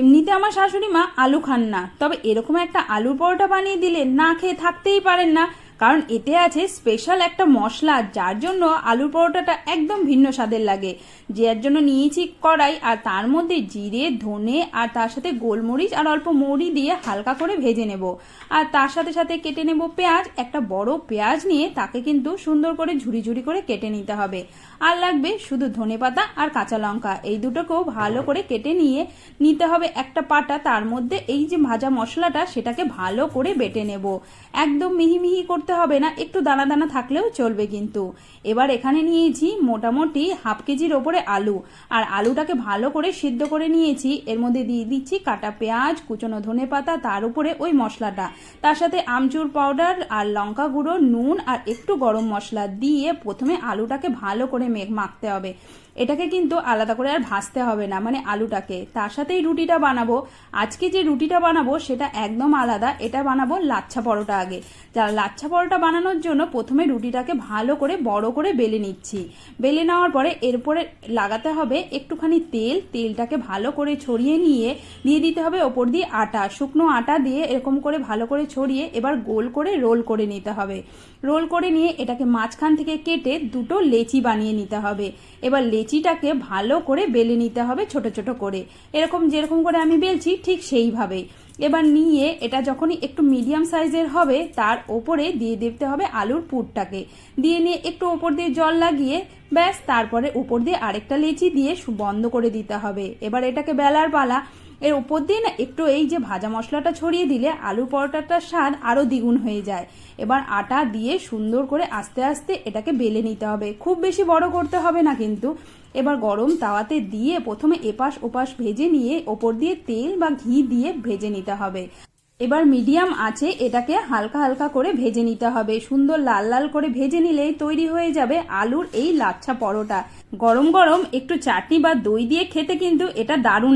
এমনিতে আমার শাশুড়ি মা আলু খান না। তবে এরকম একটা আলুর পরোটা বানিয়ে দিলে না খেয়ে থাকতেই পারেন না। কারণ এতে আছে স্পেশাল একটা মশলা, যার জন্য আলুর পরোটাটা একদম ভিন্ন স্বাদের লাগে। যার জন্য নিয়েছি কড়াই আর তার মধ্যে জিরে, ধনে আর তার সাথে গোলমরিচ আর অল্প মৌরি দিয়ে হালকা করে ভেজে নেব। আর তার সাথে সাথে কেটে নেব পেঁয়াজ। একটা বড় পেঁয়াজ নিয়ে তাকে কিন্তু সুন্দর করে ঝুরি ঝুরি করে কেটে নিতে হবে। আর লাগবে শুধু ধনে পাতা আর কাঁচা লঙ্কা। এই দুটোকেও ভালো করে কেটে নিয়ে নিতে হবে একটা পাটা। তার মধ্যে এই যে ভাজা মশলাটা, সেটাকে ভালো করে বেটে নেব। একদম মিহি মিহি করতে হবে না, একটু দানা দানা থাকলেও চলবে কিন্তু। এবার এখানে নিয়েছি মোটামুটি হাফ কেজির ওপরে আলু। আর আলুটাকে ভালো করে সিদ্ধ করে নিয়েছি। এর মধ্যে দিয়ে দিচ্ছি কাটা পেঁয়াজ, কুচনো ধনে পাতা, তার উপরে ওই মশলাটা। তার সাথে আমচুর পাউডার আর লঙ্কা গুঁড়ো, নুন আর একটু গরম মশলা দিয়ে প্রথমে আলুটাকে ভালো করে মেঘ মাখতে হবে। এটাকে কিন্তু আলাদা করে আর ভাজতে হবে না মানে আলুটাকে। তার সাথেই রুটিটা বানাবো। আজকে যে রুটিটা বানাবো সেটা একদম আলাদা। এটা বানাবো লাচ্ছা পরোটা আগে। যারা লাচ্ছা পরোটা বানানোর জন্য প্রথমে রুটিটাকে ভালো করে বড় করে বেলে নিচ্ছি। বেলে নেওয়ার পরে এরপরে লাগাতে হবে একটুখানি তেল। তেলটাকে ভালো করে ছড়িয়ে নিয়ে দিয়ে দিতে হবে ওপর দিয়ে আটা। শুকনো আটা দিয়ে এরকম করে ভালো করে ছড়িয়ে এবার গোল করে রোল করে নিতে হবে। রোল করে নিয়ে এটাকে মাঝখান থেকে কেটে দুটো লেচি বানিয়ে নিতে হবে। এবার লেচিটাকে ভালো করে বেলে নিতে হবে ছোট ছোট করে। এরকম যেরকম করে আমি বেলছি ঠিক সেইভাবেই। এবার নিয়ে এটা যখনই একটু মিডিয়াম সাইজের হবে, তার ওপরে দিয়ে দিতে হবে আলুর পুরটাকে। দিয়ে নিয়ে একটু ওপর দিয়ে জল লাগিয়ে, ব্যাস, তারপরে উপর দিয়ে আরেকটা লেচি দিয়ে বন্ধ করে দিতে হবে। এবার এটাকে বেলার পালা এর উপর দিয়ে না একটু এই যে ভাজা মশলাটা ছড়িয়ে দিলে আলু পরোটাটার স্বাদ আরও দ্বিগুণ হয়ে যায়। এবার আটা দিয়ে সুন্দর করে আস্তে আস্তে এটাকে বেলে নিতে হবে। খুব বেশি বড় করতে হবে না কিন্তু। এবার গরম তাওয়াতে দিয়ে প্রথমে এপাশ ওপাশ ভেজে নিয়ে ওপর দিয়ে তেল বা ঘি দিয়ে ভেজে নিতে হবে। এবার মিডিয়াম আছে এটাকে হালকা হালকা করে ভেজে নিতে হবে। সুন্দর লাল লাল করে ভেজে নিলেই তৈরি হয়ে যাবে আলুর এই লাচ্ছা পরোটা। গরম গরম একটু চাটনি বা দই দিয়ে খেতে কিন্তু এটা দারুণ